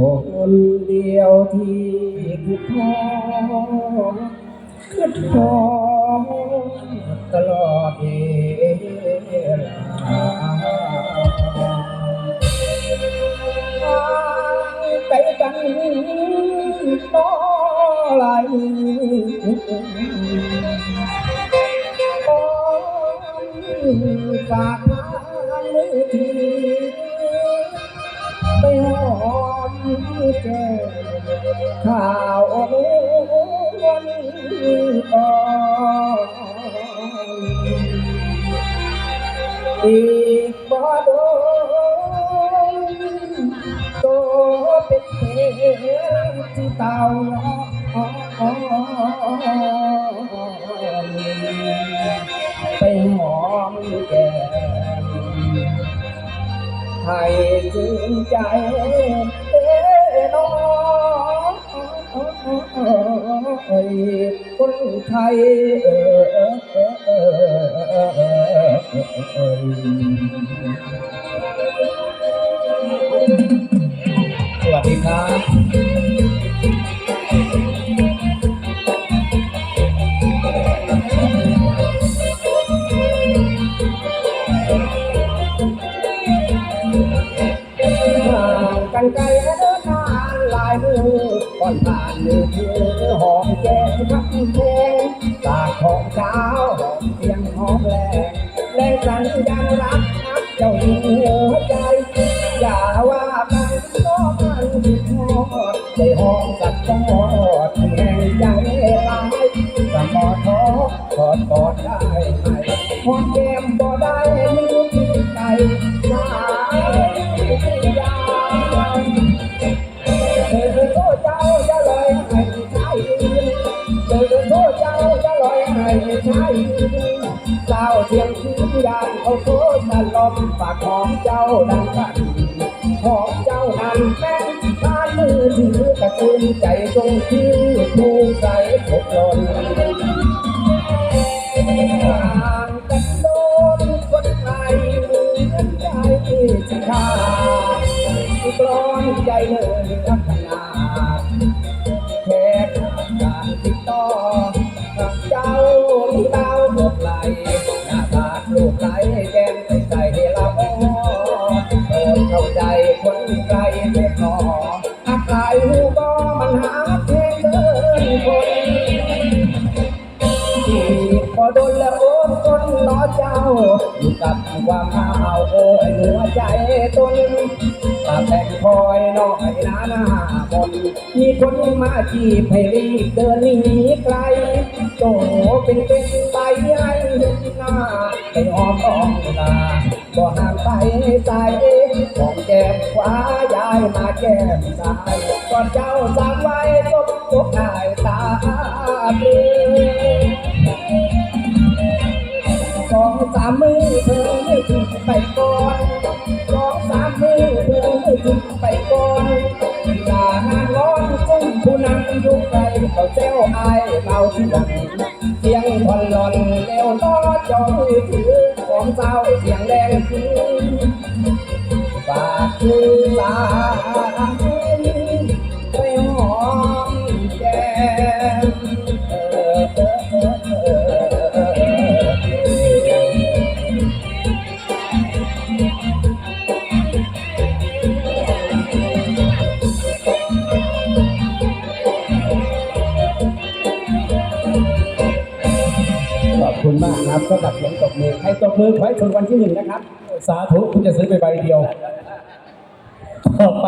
คนเดียวที่คือพ่อคือพ่อตลอดเวลาไปกันต่อไหลฝาก แก้มข้าววันอ่อนอีกบ่โดนโตเป็นเพลที่เต่าไปหอมแก้มให้จึงใจ ไทยเอ้สวัสดีครับห่างกันไกลเดินทางหลายมือก่อนผ่านมือคือหอมแก้มทักเพลงตา ของเช้าวเสียงหอมแรงแรงสัญญาณรักนักเจ้าอยู่หัวใจ อย่าว่ามันก็มันผิดหอดได้หอมสักทอดแห่งใจลายสมอท้อขอด ให้ใช่เจ้าเทียงคืนยานเอาโทษตลอมปากของเจ้าดังกันของเจ้านั้นแม่นบ้ามือถือกระตุ้นใจตรงที่ผู้ใจตกหล่นห่างกันโดนคนไทยเหมือนใจสิขาดกลอนใจเลยรักขนาดแค่การติดต่อ ดาวหมดไหลหน้าบาดลูกไหลแก้มใสใจให้เราโอ้เปิดเข้าใจคนไกลเด็กหนออาใครหูก็มันหาเพียงเดินคนพอโดนแล้วโอนคนรอเจ้าอยู่กับความหาวโอ้ยหัวใจตนตาแต่งคอยน้อยนาหน้ามนมีคนมาจีบให้รีบเดินหนีไกลโตเป็นเป็น ใบให้หน้าไปหอมอ้องตาก็ห่างไปใส่ของแก้มขวายายมาแก้มซ้ายก่อนเจ้าสั่งไว้ตายเมาที่หลังเสียงพอนหลอนเร็วต้อจอมือถือของเศร้าเสียงแดงคือฝากคือสา อบคุณมากครับก็กับเสียงตบมือให้ตบมือไว้ถูกวันที่หนึ่งนะครับ สาธุคุณจะซื้อไปใบเดียวต่อไป